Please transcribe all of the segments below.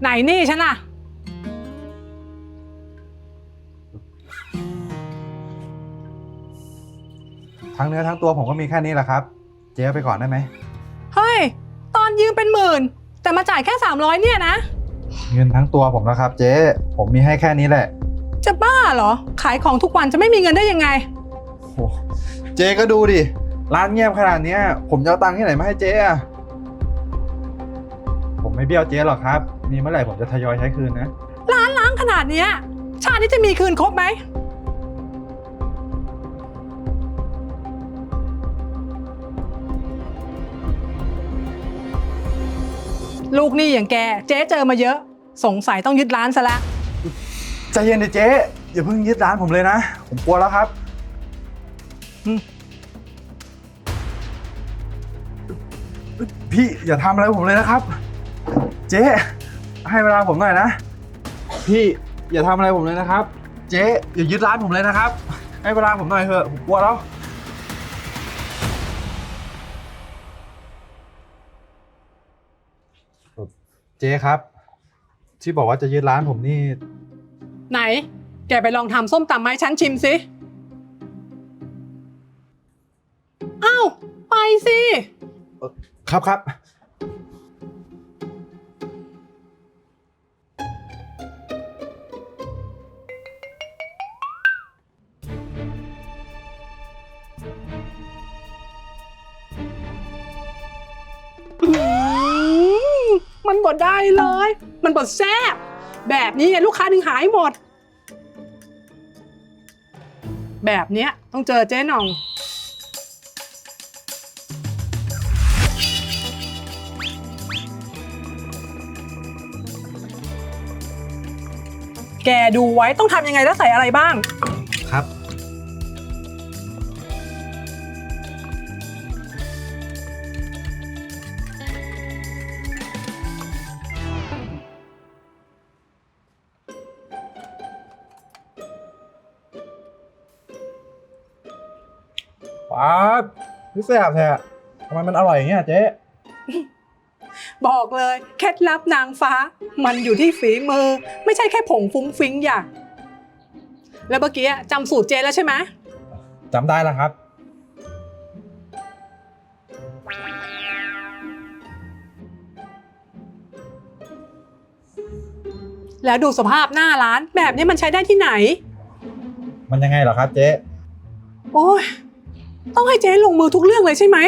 ไหนหนี่ฉันอะทั้งเนื้อทั้งตัวผมก็มีแค่นี้แหละครับ เจ๊เอาไปก่อนได้ไหม เฮ้ย ตอนยืมเป็นหมื่น แต่มาจ่ายแค่ 300 เนี่ยนะ เงินทั้งตัวผมแล้วครับ เจ๊ ผมมีให้แค่นี้แหละจะบ้าเหรอ ขายของทุกวันจะไม่มีเงินได้ยังไง โอ้เจ๊ก็ดูดิ ร้านเงียบขนาดเนี้ย ผมจะเอาตังค์ที่ไหนมาให้เจ๊อะผม ไม่เบี้ยวเจ๊หรอกครับ มีเมื่อไหร่ผมจะทยอยใช้คืนนะ ร้านล้างขนาดเนี้ยชาตินี้จะมีคืนครบไหม ลูกหนี้อย่างแก เจ๊เจอมาเยอะ สงสัยต้องยึดร้านซะละใจเย็นดิเจ๊อย่าเพิ่งยึดร้านผมเลยนะ ผมกลัวแล้วครับอืมพี่อย่าทำอะไรผมเลยนะครับ เจ๊ให้เวลาผมหน่อยนะ พี่อย่าทำอะไรผมเลยนะครับ เจ๊อย่ายึดร้านผมเลยนะครับ ให้เวลาผมหน่อยเถอะผมกลัวแล้ว เจ๊ครับ ที่บอกว่าจะยึดร้านผมนี่ ไหน แกไปลองทำส้มตำมาให้ฉันชิมสิอ้าวไปสิ ครับครับ มมันบดได้เลย มันบดแซ่บแบบนี้ไงลูกค้าถึงหายหมด แบบเนี้ยต้องเจอเจ๊หน่อง แกดูไว้ต้องทำยังไงแล้วใส่อะไรบ้าง ป๊าดพี่แซ่บแท้ทำไมมันอร่อยอย่างเงี้ยเจ๊บอกเลยเคล็ดลับนางฟ้า มันอยู่ที่ฝีมือ ไม่ใช่แค่ผงฟุ้งฟิ้งอย่าง แล้วเมื่อกี้จำสูตรเจแล้วใช่ไหมจำได้แล้วครับ แล้วดูสภาพหน้าร้านแบบนี้มันใช้ได้ที่ไหน มันยังไงเหรอครับเจ๊ โอ้ย ต้องให้เจ๊ลงมือทุกเรื่องเลยใช่ไหม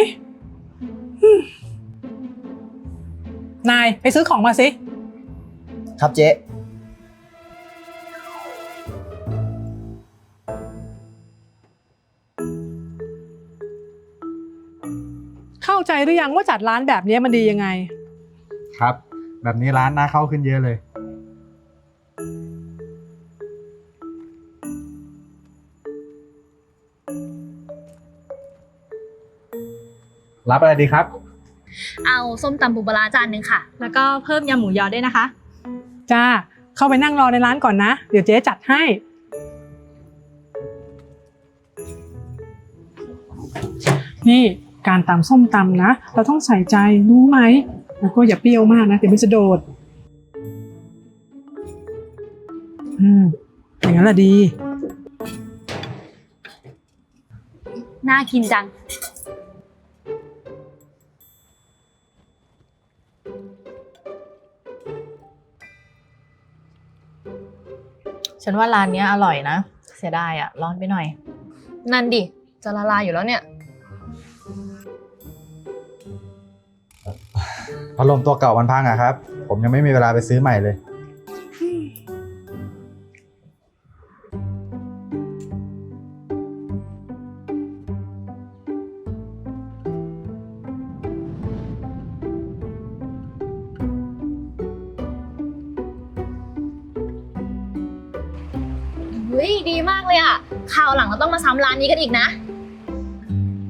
อืมนายไปซื้อของมาสิ ครับเจ๊ เข้าใจหรือยังว่าจัดร้านแบบนี้มันดียังไง ครับ แบบนี้ร้านน่าเข้าขึ้นเยอะเลย รับอะไรดีครับ เอาส้มตำปูปลาร้าจานหนึ่งค่ะ แล้วก็เพิ่มยำหมูยอด้วยนะคะ จ้า เข้าไปนั่งรอในร้านก่อนนะ เดี๋ยวเจ๊จัดให้ นี่การตำส้มตำนะ เราต้องใส่ใจรู้ไหม แล้วก็อย่าเปรี้ยวมากนะเดี๋ยวมันจะโดด อืมอย่างนั้นแหละดี น่ากินจัง ฉันว่าร้านเนี้ยอร่อยนะ เสียดายอะร้อนไปหน่อย นั่นดิ จะละลายอยู่แล้วเนี่ย พัดลมตัวเก่ามันพังอะครับ ผมยังไม่มีเวลาไปซื้อใหม่เลยาวหลังเราต้องมาซ้ำร้านนี้กันอีกนะ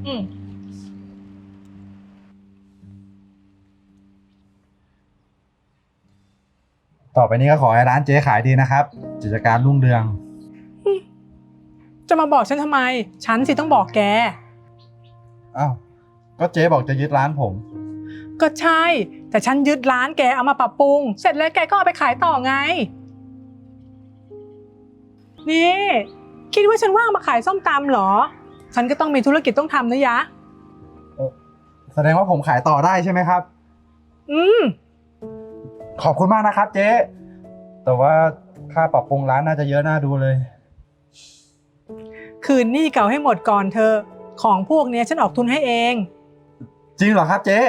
อืมต่อไปนี้ก็ขอให้ร้านเจ๊ขายดีนะครับกิจการรุ่งเรือง จะมาบอกฉันทำไม ฉันสิต้องบอกแก อ้าว ก็เจ๊บอกจะยึดร้านผม ก็ใช่ แต่ฉันยึดร้านแกเอามาปรับปรุง เสร็จแล้วแกก็เอาไปขายต่อไง นี่ คิดว่าฉันว่างมาขายส้มตำเหรอ ฉันก็ต้องมีธุรกิจต้องทำนะยะ แสดงว่าผมขายต่อได้ใช่ไหมครับ อืม ขอบคุณมากนะครับเจ๊ แต่ว่าค่าปรับปรุงร้านน่าจะเยอะน่าดูเลย คืนหนี้เก่าให้หมดก่อนเธอะของพวกเนี้ยฉันออกทุนให้เอง จริงเหรอครับเจ๊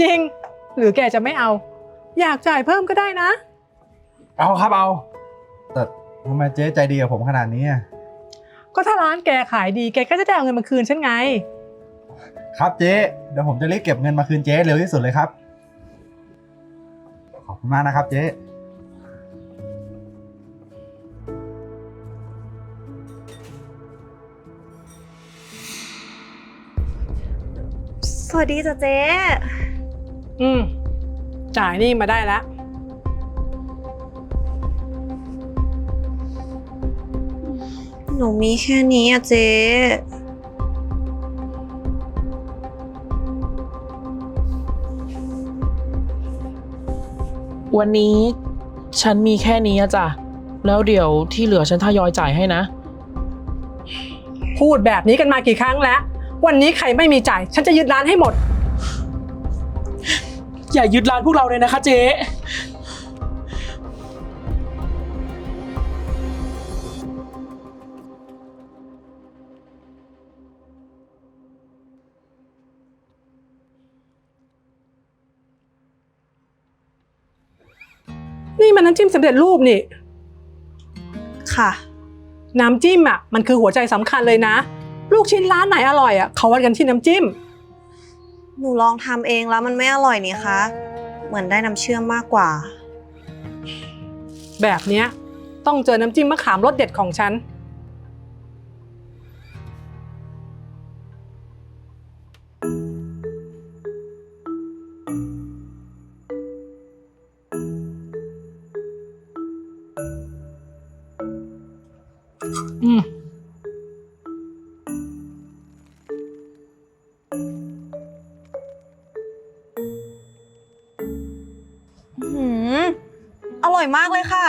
จริง หรือแกจะไม่เอา อยากจ่ายเพิ่มก็ได้นะ เอาครับเอาแต่ ทำไมเจ๊ใจดีกับผมขนาดนี้อะก็ถ้าร้านแกขายดีแกก็จะได้เอาเงินมาคืนฉันไง ครับเจ๊เดี๋ยวผมจะรีบเก็บเงินมาคืนเจ๊เร็วที่สุดเลยครับ ขอบคุณมากนะครับเจ๊สวัสดีจ้ะเจ๊ อืมจ่ายหนี่มาได้แล้ว หนูมีแค่นี้อะเจ๊ วันนี้ฉันมีแค่นี้อะจ้ะ แล้วเดี๋ยวที่เหลือฉันทยอยจ่ายให้นะ พูดแบบนี้กันมากี่ครั้งแล้ว วันนี้ใครไม่มีจ่าย ฉันจะยึดร้านให้หมด อย่ายึดร้านพวกเราเลยนะคะเจ๊ มันน้ำจิ้มสำเร็จรูปนี่ ค่ะ น้ำจิ้มอะมันคือหัวใจสำคัญเลยนะ ลูกชิ้นร้านไหนอร่อยอะเขาวัดกันที่น้ำจิ้ม หนูลองทำเองแล้วมันไม่อร่อยนี่คะ เหมือนได้น้ำเชื่อมมากกว่า แบบเนี้ยต้องเจอน้ำจิ้มมะขามรสเด็ดของฉัน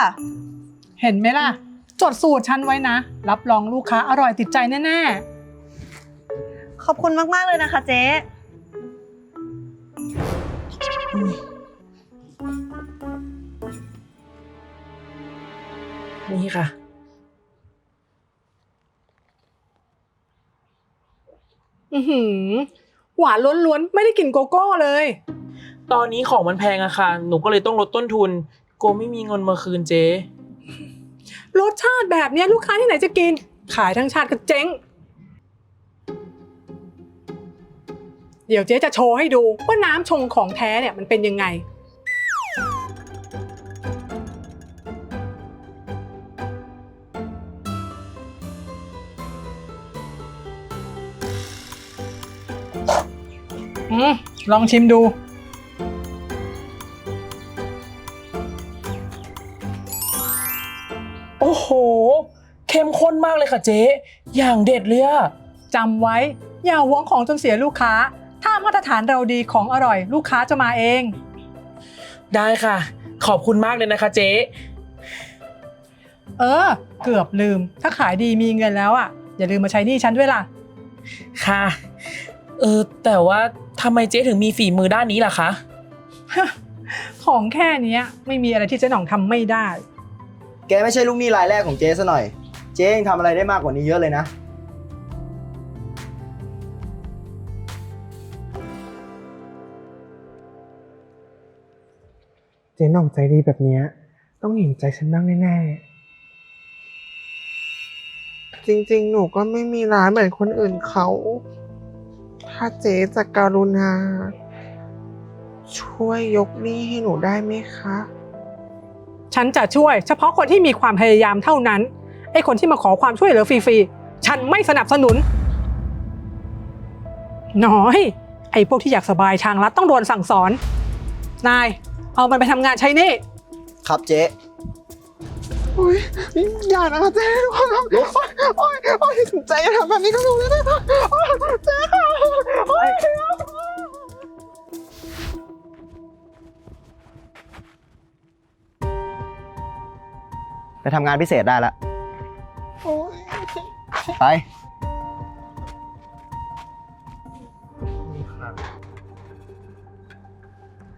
เลยค่ะเห็นไหมล่ะ จดสูตรฉันไว้นะ รับรองลูกค้าอร่อยติดใจแน่ขอบคุณมาก ๆ เลยนะคะเจ๊ นี่ค่ะ ๆ อือหือ หวานล้วนๆ ไม่ได้กลิ่นโกโก้เลย ตอนนี้ของมันแพงอะค่ะ หนูก็เลยต้องลดต้นทุน กลัวไม่มีเงินมาคืนเจ๊ รสชาติแบบเนี้ยลูกค้าที่ไหนจะกิน ขายทั้งชาติก็เจ๊ง เดี๋ยวเจ๊จะโชว์ให้ดูว่าน้ำชงของแท้เนี่ยมันเป็นยังไง อืมลองชิมดู โอ้โห เข้มข้นมากเลยค่ะเจ๊ อย่างเด็ดเลยอะจำไว้อย่าหวงของจนเสียลูกค้า ถ้ามาตรฐานเราดีของอร่อย ลูกค้าจะมาเอง ได้ค่ะ ขอบคุณมากเลยนะคะเจ๊ เออ เกือบลืม ถ้าขายดีมีเงินแล้วอะ อย่าลืมมาใช้หนี้ฉันด้วยล่ะ ค่ะ เออ แต่ว่าทำไมเจ๊ถึงมีฝีมือด้านนี้ล่ะคะ ของแค่เนี้ยไม่มีอะไรที่เจ๊หน่องทำไม่ได้ แกไม่ใช่ลูกหนี้รายแรกของเจ๊ซะหน่อย เจ๊ยังทำอะไรได้มากกว่านี้เยอะเลยนะ เจ๊หน่องใจดีแบบเนี้ยต้องเห็นใจฉันบ้างแน่ๆ จริงๆ หนูก็ไม่มีร้านเหมือนคนอื่นเขา ถ้าเจ๊จะการุณา ช่วยยกหนี้ให้หนูได้ไหมคะ ฉันจะช่วย เฉพาะคนที่มีความพยายามเท่านั้น ไอ้คนที่มาขอความช่วยเหลือฟรีๆ ฉันไม่สนับสนุน น้อย ไอ้พวกที่อยากสบายทางลัดต้องโดนสั่งสอน นาย เอามันไปทำงานใช้หนี่ ครับเจ๊โอ๊ยอย่านะคะเจ๊โอ๊ยโอ๊ยโอ๊ยเจ๊อย่าทำแบบนี้กับหนูเลยนะคะโอ๊ยเจ๊ค่ะโอ๊ย ไปทำงานพิเศษได้ละไป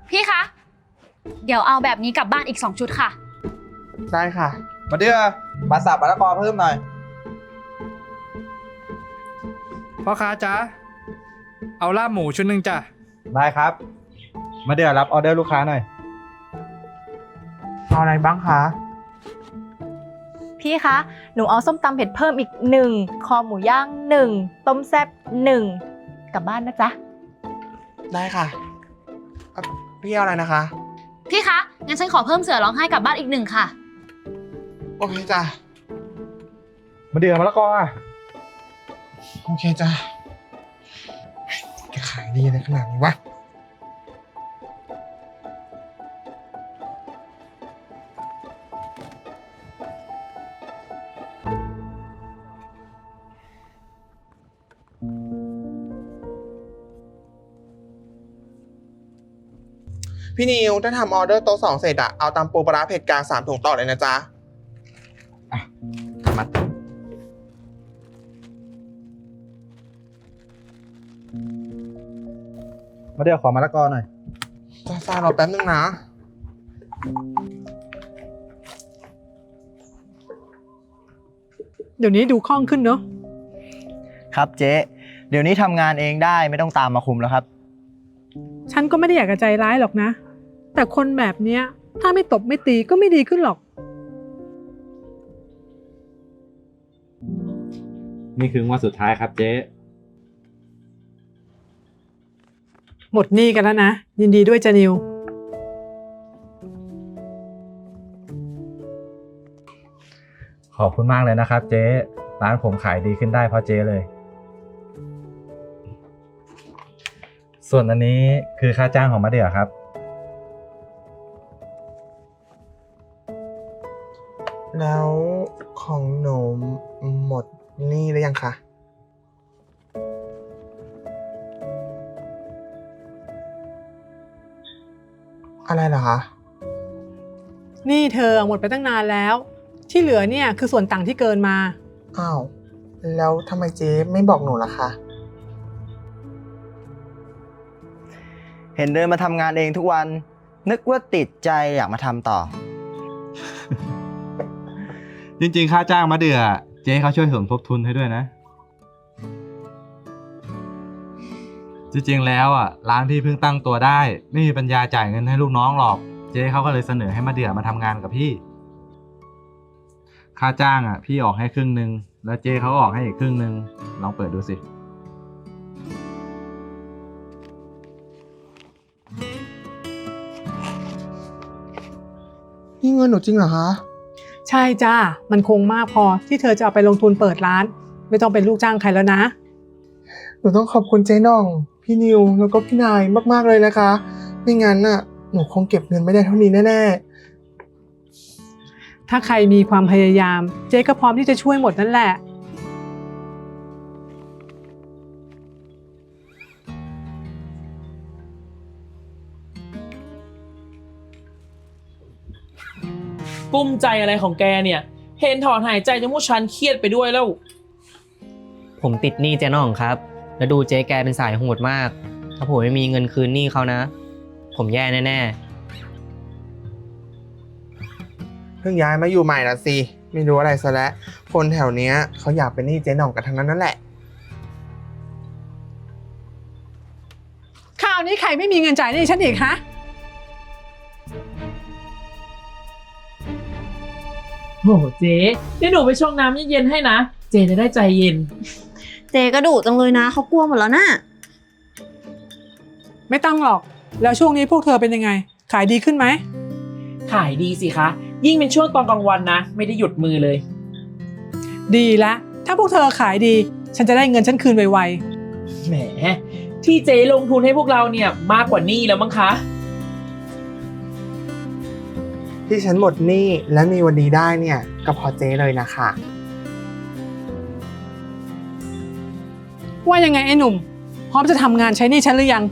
พี่คะ เดี๋ยวเอาแบบนี้กลับบ้านอีก 2 ชุดค่ะ ได้ค่ะ มาเดือมาสับมะละกอเพิ่มหน่อย พ่อค้าจ๊ะ เอาลาบหมูชุดหนึ่งจ้ะ ได้ครับ มาเดือรับออเดอร์ลูกค้าหน่อย เอาอะไรบ้างคะ พี่คะ หนูเอาส้มตำเผ็ดเพิ่มอีกหนึ่งคอหมูย่างหนึ่งต้มแซ่บหนึ่งกลับบ้านนะจ๊ะ ได้ค่ะอะพี่เอาอะไรนะคะ พี่คะ งั้นฉันขอเพิ่มเสือร้องไห้กลับบ้านอีกหนึ่งค่ะ โอเคจ้ะ มาเดือมะละกออะโอเคจ้ะจะขายดีอะไรขนาดนี้วะ พี่นิวถ้าทำออเดอร์โต๊ะสองเสร็จอะเอาตำปูปลาร้าเผ็ดกลางสามถุงต่อเลยนะจ๊ะมัดมาเดือขอมะละกอหน่อย จ้าฟ้ารอแป๊บนึงนะ เดี๋ยวนี้ดูคล่องขึ้นเนอะ ครับเจ๊ เดี๋ยวนี้ทำงานเองได้ไม่ต้องตามมาคุมแล้วครับ ฉันก็ไม่ได้อยากจะใจร้ายหรอกนะ แต่คนแบบเนี้ย ถ้าไม่ตบไม่ตีก็ไม่ดีขึ้นหรอก นี่คืองวดสุดท้ายครับเจ๊ หมดหนี้กันแล้วนะ ยินดีด้วยจานิว ขอบคุณมากเลยนะครับเจ๊ ร้านผมขายดีขึ้นได้เพราะเจ๊เลย ส่วนอันนี้คือค่าจ้างของมะเดื่อครับ แล้วของหนูหมดหนี่หรือยังคะ อะไรเหรอคะ นี่เธอหมดไปตั้งนานแล้ว ที่เหลือเนี่ยคือส่วนต่างที่เกินมา อ้าว แล้วทำไมเจ๊ไม่บอกหนูล่ะคะ ห็นเดินมาทำงานเองทุกวัน นึกว่าติดใจอยากมาทำต่อ จริงๆ ค่าจ้างมะเดือเจ๊เขาช่วยสมทบทุนให้ด้วยนะ จริงๆ แล้วอะร้านพี่เพิ่งตั้งตัวได้ ไม่มีปัญญาจ่ายเงินให้ลูกน้องหรอก เจ๊เขาก็เลยเสนอให้มะเดือมาทำงานกับพี่ ค่าจ้างอะ พี่ออกให้ครึ่งหนึ่งแล้วเจ๊เขาออกให้อีกครึ่งหนึ่งลองเปิดดูสิ นี่เงินหนูจริงเหรอคะ ใช่จ้ามันคงมากพอที่เธอจะเอาไปลงทุนเปิดร้าน ไม่ต้องเป็นลูกจ้างใครแล้วนะ หนูต้องขอบคุณเจ๊น่อง พี่นิว แล้วก็พี่นายมากๆเลยนะคะ ไม่งั้นน่ะ หนูคงเก็บเงินไม่ได้เท่านี้แน่ถ้าใครมีความพยายาม เจ๊ก็พร้อมที่จะช่วยหมดนั่นแหละ กุ้มใจอะไรของแกเนี่ย เห็นถอนหายใจจนพวกฉันเครียดไปด้วยแล้ว ผมติดหนี้เจ๊น่องครับ แล้วดูเจ๊แกเป็นสายโหดมาก ถ้าผมไม่มีเงินคืนหนี้เขานะ ผมแย่แน่ๆเพิ่งย้ายมาอยู่ใหม่ละสิ ไม่รู้อะไรซะแล้ว คนแถวเนี้ยเขาอยากเป็นหนี้เจ๊น่องกันทั้งนั้นนั่นแหละข้าวนี้ใครไม่มีเงินจ่ายหนี่ฉันอีกฮะ โหเจ๊เดี๋ยวหนูไปชงน้ำเย็นๆให้นะ เจ๊จะได้ใจเย็น เจก็ดุจังเลยนะเขากลัวหมดแล้วน่ะ ไม่ต้องหรอก แล้วช่วงนี้พวกเธอเป็นยังไง ขายดีขึ้นไหม ขายดีสิคะ ยิ่งเป็นช่วงตอนกลางวันนะ ไม่ได้หยุดมือเลย ดีละ ถ้าพวกเธอขายดี ฉันจะได้เงินฉันคืนไวแหม ที่เจ๊ลงทุนให้พวกเราเนี่ยมากกว่านี้แล้วมั้งคะ ที่ฉันหมดหนี้และมีวันนี้ได้เนี่ยก็เพอเจ๊เลยนะคะ ว่ายังไงไอ้หนุ่ม พร้อมจะทำงานใช้หนี่ฉันหรือยัง